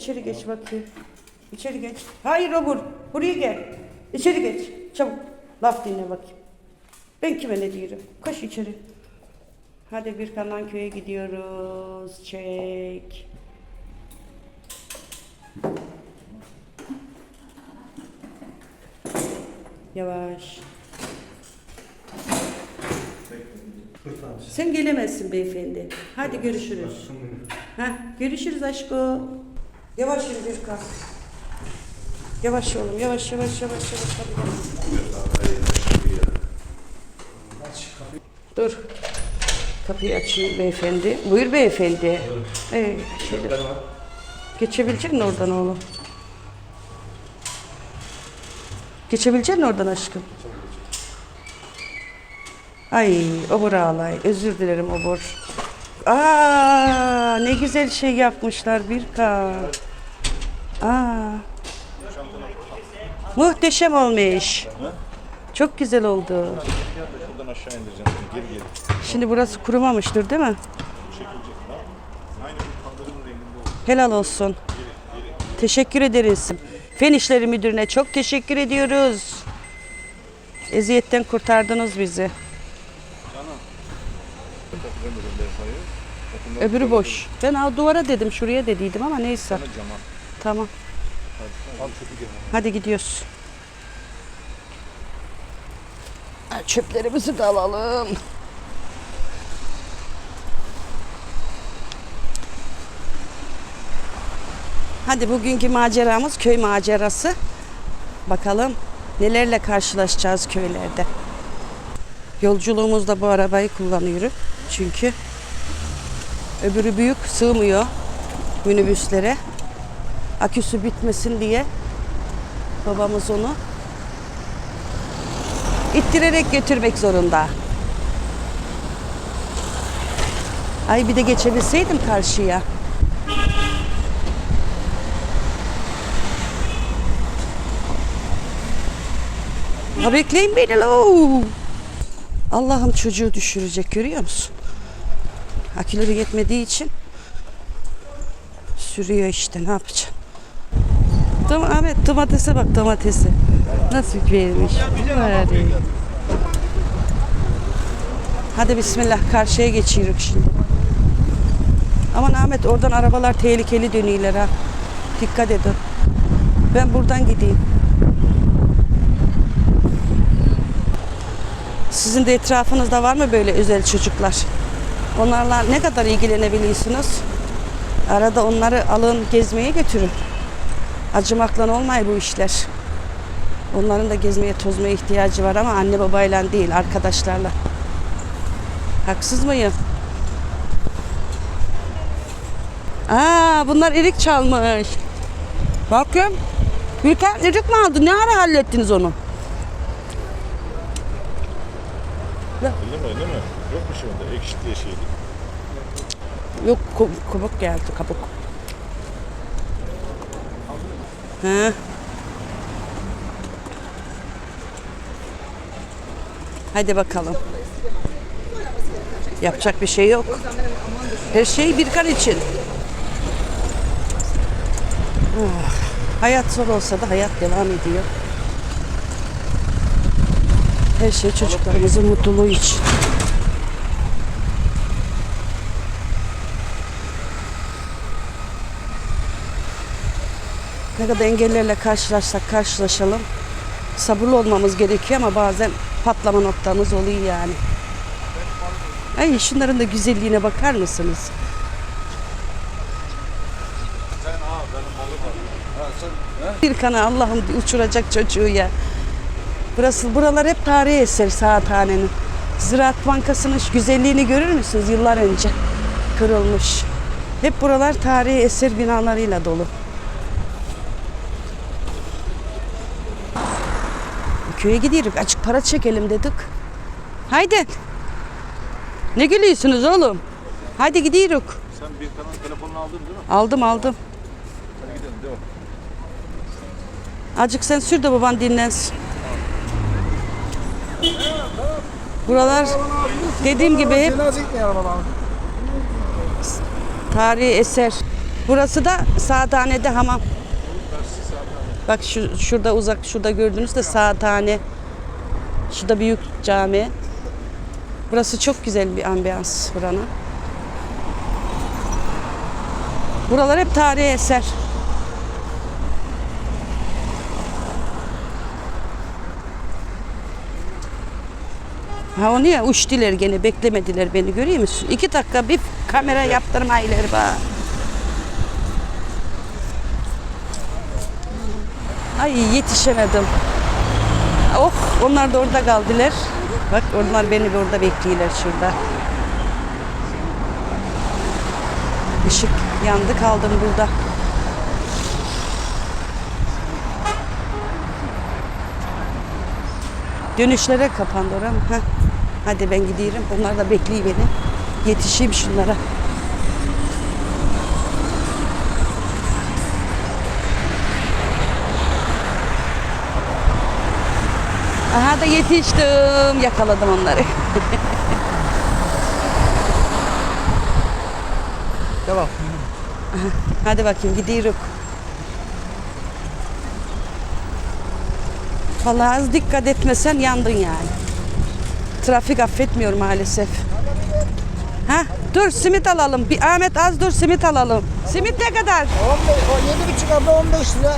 içeri geç bakayım. İçeri geç. Hayır obur. Buraya gel. İçeri geç. Çabuk. Laf dinle bakayım. Ben kime ne diyorum? Koş içeri. Hadi bir kalan köye gidiyoruz. Çek. Yavaş. Sen gelemezsin beyefendi. Hadi görüşürüz. Ha, görüşürüz aşko. Yavaş yürü kalk. Yavaş oğlum, yavaş yavaş yavaş yavaş. Hadi. Dur. Kapıyı açayım beyefendi. Buyur beyefendi. Ee, şöyle. Geçebilecek misin oradan oğlum? Geçebilecek misin oradan aşkım? Ay obur ağlay. Özür dilerim obur. Aa ne güzel şey yapmışlar bir kan. Aa. Muhteşem olmuş. Çok güzel oldu. Şimdi burası kurumamıştır değil mi? Helal olsun. Teşekkür ederiz. Fen İşleri Müdürü'ne çok teşekkür ediyoruz. Eziyetten kurtardınız bizi. Öbürü boş. Ben al duvara dedim, şuraya dediydim ama neyse. Tamam. Hadi gidiyoruz. Çöplerimizi de alalım. Hadi bugünkü maceramız köy macerası. Bakalım nelerle karşılaşacağız köylerde. Yolculuğumuzda bu arabayı kullanıyorum. Çünkü öbürü büyük sığmıyor minibüslere. Aküsü bitmesin diye babamız onu ittirerek götürmek zorunda. Ay bir de geçebilseydim karşıya. Ha bekleyin beni lo. Allah'ım çocuğu düşürecek görüyor musun? Aküleri yetmediği için sürüyor işte ne yapacaksın? Dom Ahmet domatese bak domatesi. Nasıl vermiş? Hadi. Hadi bismillah karşıya geçiyoruz şimdi. Aman Ahmet oradan arabalar tehlikeli dönüyorlar ha. Dikkat edin. Ben buradan gideyim. Sizin de etrafınızda var mı böyle özel çocuklar? Onlarla ne kadar ilgilenebiliyorsunuz? Arada onları alın gezmeye götürün. Acımakla olmay bu işler. Onların da gezmeye tozmaya ihtiyacı var ama anne babayla değil arkadaşlarla. Haksız mıyım? Aa bunlar erik çalmış. Bakın. Gülken erik mi aldı? Ne ara hallettiniz onu? Değil mi? Değil mi? Yok mu anda? Ekşi diye şeydi. Yok ku- kabuk geldi kabuk. Ha. Hadi bakalım. Yapacak bir şey yok. Her şey bir kan için. Ah, Hayat zor olsa da hayat devam ediyor. Her şey çocuklarımızın mutluluğu için. Ne kadar engellerle karşılaşsak karşılaşalım. Sabırlı olmamız gerekiyor ama bazen patlama noktamız oluyor yani. Ay şunların da güzelliğine bakar mısınız? Bir kana Allah'ım uçuracak çocuğu ya. Burası, buralar hep tarihi eser Saathane'nin. Ziraat Bankası'nın güzelliğini görür müsünüz? Yıllar önce kırılmış. Hep buralar tarihi eser binalarıyla dolu. Köye gidiyoruz. Açık para çekelim dedik. Haydi. Ne gülüyorsunuz oğlum? Haydi gidiyoruz. Sen bir kanal telefonunu aldın değil mi? Aldım aldım. Hadi gidelim devam. Azıcık sen sür de baban dinlensin. Buralar dediğim gibi hep tarihi eser. Burası da Sağdane'de hamam. Bak şu şurada uzak şurada gördüğünüz de Sağdane. Şurada büyük cami. Burası çok güzel bir ambiyans buranın. Buralar hep tarihi eser. Ha onu ya uçtular gene beklemediler beni görüyor musun? İki dakika bir kamera yaptırmaylar bana. Ay yetişemedim. Oh onlar da orada kaldılar. Bak onlar beni orada bekliyorlar şurada. Işık yandı kaldım burada. Dönüşlere kapandı oram. Hadi ben gidiyorum. Onlar da bekliyor beni. Yetişeyim şunlara. Aha da yetiştim. Yakaladım onları. Tamam. Hadi bakayım gidiyoruz. Vallahi az dikkat etmesen yandın yani. Trafik affetmiyor maalesef. Ha, dur simit alalım. Bir Ahmet az dur simit alalım. Simit ne kadar? 15, o 7,5 abla 15 lira.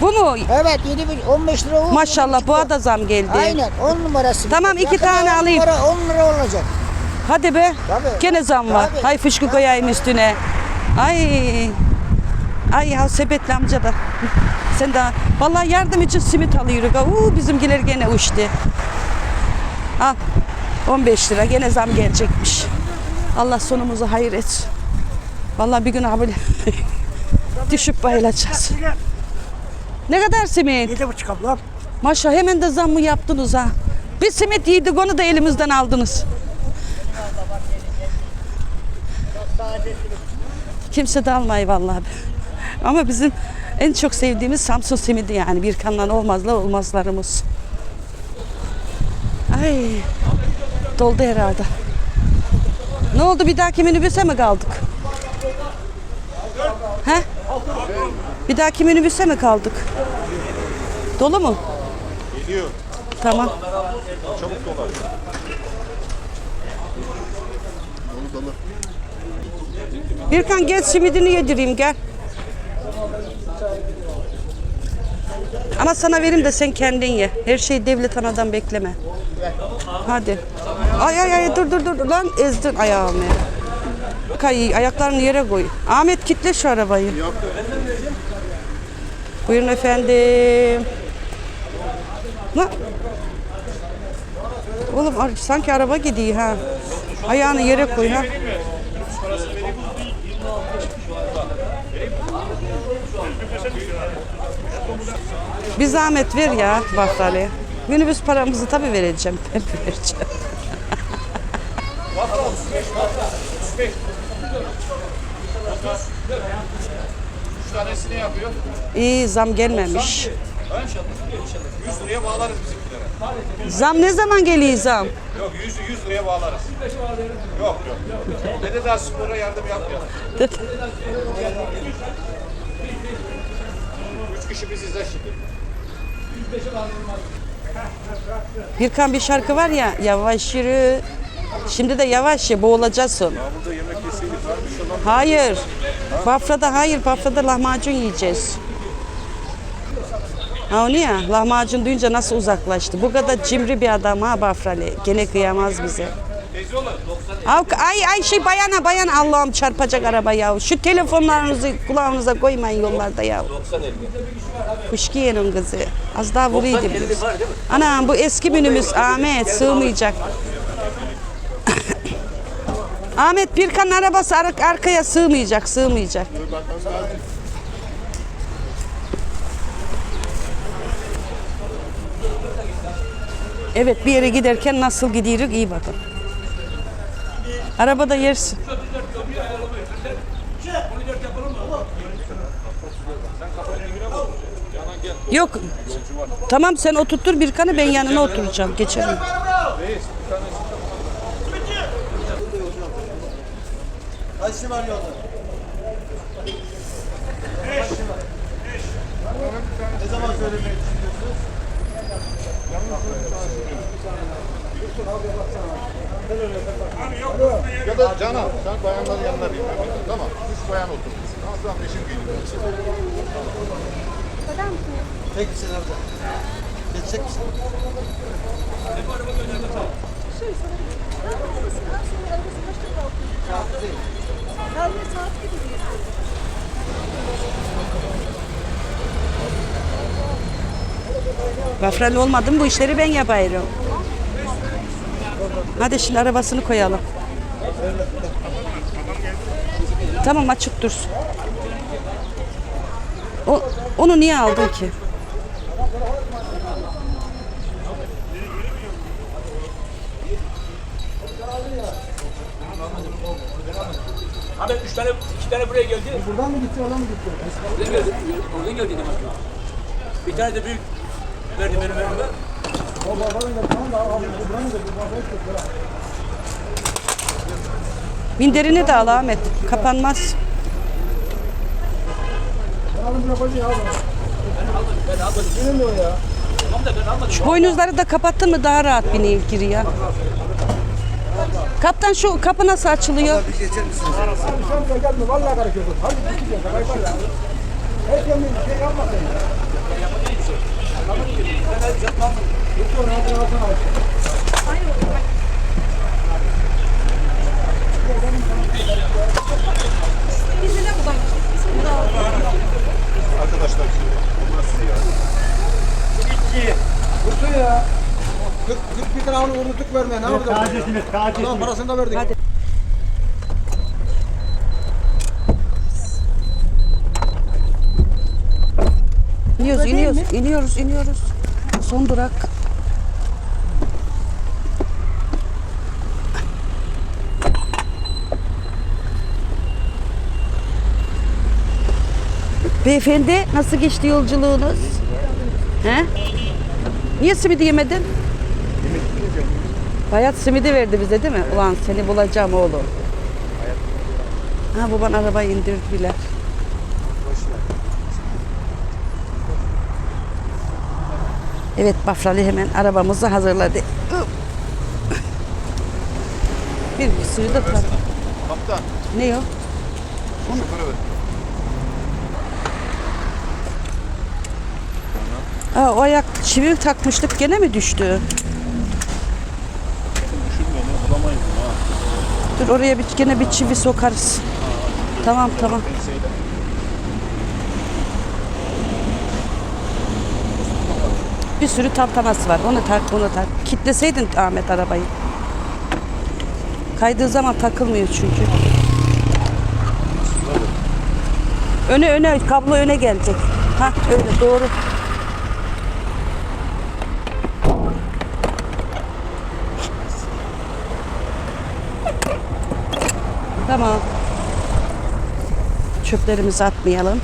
Bu mu? Evet 7 15 lira o. Maşallah 7,5 bu da zam geldi. Aynen 10 numarası. Tamam, iki Yakında tane 10 alayım. Numara, 10 lira olacak. Hadi be. Tabii. Gene zam var. Tabii. Hay fışkı koyayım üstüne. Ay. Ay ya sepetli amca da. Sen de vallahi yardım için simit alıyoruz. Uuu bizimkiler gene uçtu. Al. 15 lira gene zam gelecekmiş. Allah sonumuzu hayır etsin. Vallahi bir gün abi düşüp bayılacağız. Ne kadar simit? 7,5 abla. Maşa hemen de zam mı yaptınız ha? Bir simit yedik onu da elimizden aldınız. Kimse de almayı vallahi. Ama bizim en çok sevdiğimiz Samsun simidi yani. Bir kandan olmazlar olmazlarımız. Ay doldu herhalde. Ne oldu bir dahaki minibüse mi kaldık? Bir dahaki minibüse mi kaldık? Dolu mu? Geliyor. Tamam. Çabuk dolar. Dolu dolu. Birkan gel simidini yedireyim gel. Ama sana vereyim de sen kendin ye. Her şeyi devlet anadan bekleme. Hadi. Ay ay ay dur dur dur lan ezdin ayağımı. Kay ayaklarını yere koy. Ahmet kitle şu arabayı. Buyurun efendim. Lan. Oğlum sanki araba gidiyor ha. Ayağını yere koy ha. Bir zahmet ver ya Bahtali'ye. Minibüs paramızı tabii vereceğim. Ben vereceğim. Üç tanesi ne yapıyor? İyi zam gelmemiş. 100 liraya bağlarız bizimkilere. Zam ne zaman geliyor zam? Yok 100'ü 100 liraya bağlarız. Yok yok. Ne de daha spora yardım yapmayalım. Üç kişi biziz ha şimdi. Birkan bir şarkı var ya yavaş yürü. Şimdi de yavaş ya boğulacaksın. Burada yemek yeseydik var bir şey. Hayır. Bafra'da hayır. Bafra'da lahmacun yiyeceğiz. Ha onu ya lahmacun duyunca nasıl uzaklaştı. Bu kadar cimri bir adam ha Bafra'lı. Gene kıyamaz bize. Ay, ay ay şey bayana bayan Allah'ım çarpacak araba ya. Şu telefonlarınızı kulağınıza koymayın yollarda ya. Kuşkiye'nin kızı. Az daha vuruydu biz. Anam bu eski minibüs Ahmet sığmayacak. Ahmet Birkan'ın arabası ar- arkaya sığmayacak, sığmayacak. Evet bir yere giderken nasıl gidiyoruz iyi bakın. Arabada yersin. Yok. Tamam sen oturtur bir kanı ben yanına oturacağım. Kaçı var yolda? Beş. Beş. Ne zaman söylemeyi düşünüyorsunuz? Ya da Canan, sen bayanların yanına bir. Tamam, üç bayan otur. Tamam, tamam, eşim geliyor. Kadar mısınız? Tek misin abla? Geçecek misin? Hep arabanın önünde tamam. Şey, sana bir. Ben de arabasını başta bırakıyorum. Ya, değil. Bafralı olmadım bu işleri ben yapıyorum. Hadi şimdi arabasını koyalım. Tamam açık dursun. O, onu niye aldın ki? Abi üç tane, iki tane buraya geldi. Buradan mı gitti oradan mı gitti? Oradan geldi, oradan geldi demek ki. Bir tane de büyük verdi benim önüme. O babanın da tamam da abi buradan mı gitti? Buradan gitti. Minderini de al Ahmet. Kapanmaz. Alın buraya koyun ya abi. Ben almadım. Benim de o ya. Tamam da ben almadım. Şu boynuzları da kapattın mı daha rahat bineyim gir ya. Kaptan şu kapı nasıl açılıyor? Bir geçer misin? Sen de gelme vallahi gerek yok. Hadi gideceğiz. Kayıp var ya. Her gün bir yapma sen. Lütfen ağzını ağzına aç. Arkadaşlar. Nasıl ya? Kurtu ya. 40, 41 lira onu unutuk vermeye ne yapacağız? Tacizsiniz, taciz. Tamam parasını da verdik. Hadi. İniyoruz, iniyoruz, iniyoruz, iniyoruz. Son durak. Beyefendi nasıl geçti yolculuğunuz? He? Niye simidi yemedin? Bayat simidi verdi bize değil mi? Ulan seni bulacağım oğlum. Ha baban arabayı indirdi bile. Evet Bafralı hemen arabamızı hazırladı. Bir suyu da tak. Kaptan. Ne o? Ver. Aa, o ayak çivil takmıştık gene mi düştü? Düşünme ne bulamayız bunu ha. Dur oraya bir, gene bir çivi sokarız. Tamam tamam. Bir sürü tantaması var. Onu tak, bunu tak. Kitleseydin Ahmet arabayı. Kaydığı zaman takılmıyor çünkü. Öne öne kablo öne gelecek. Ha öyle doğru. Tamam. Çöplerimizi atmayalım.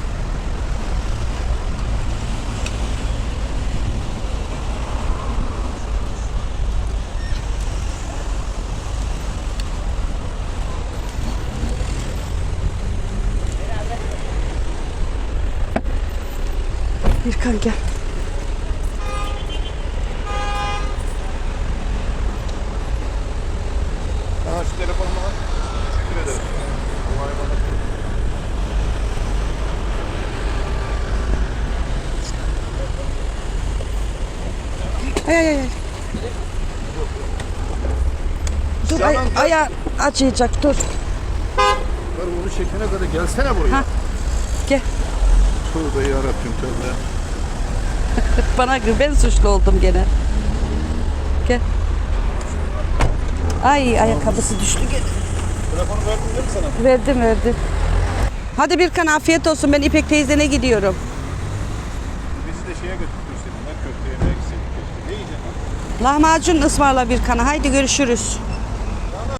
Birkan gel. Ha şu telefonumu al. Teşekkür ederim. Allah'a emanet olun. Ay ay ay. ay. Dur ay, Canan, gel. ayağı acıyacak dur. Ver onu çekene kadar gelsene buraya. Ha. Gel. Tövbe yarabbim tövbe. Bana gül ben suçlu oldum gene. Gel. Ay ayakkabısı düştü gene. Telefonu verdim değil mi sana? Verdim verdim. Hadi Birkan afiyet olsun ben İpek teyzene gidiyorum. Bizi de şeye götürdürsün. Ne köfte yemeğe gitseydik keşke. Ne yiyeceksin? Lahmacun ısmarla Birkan'a haydi görüşürüz.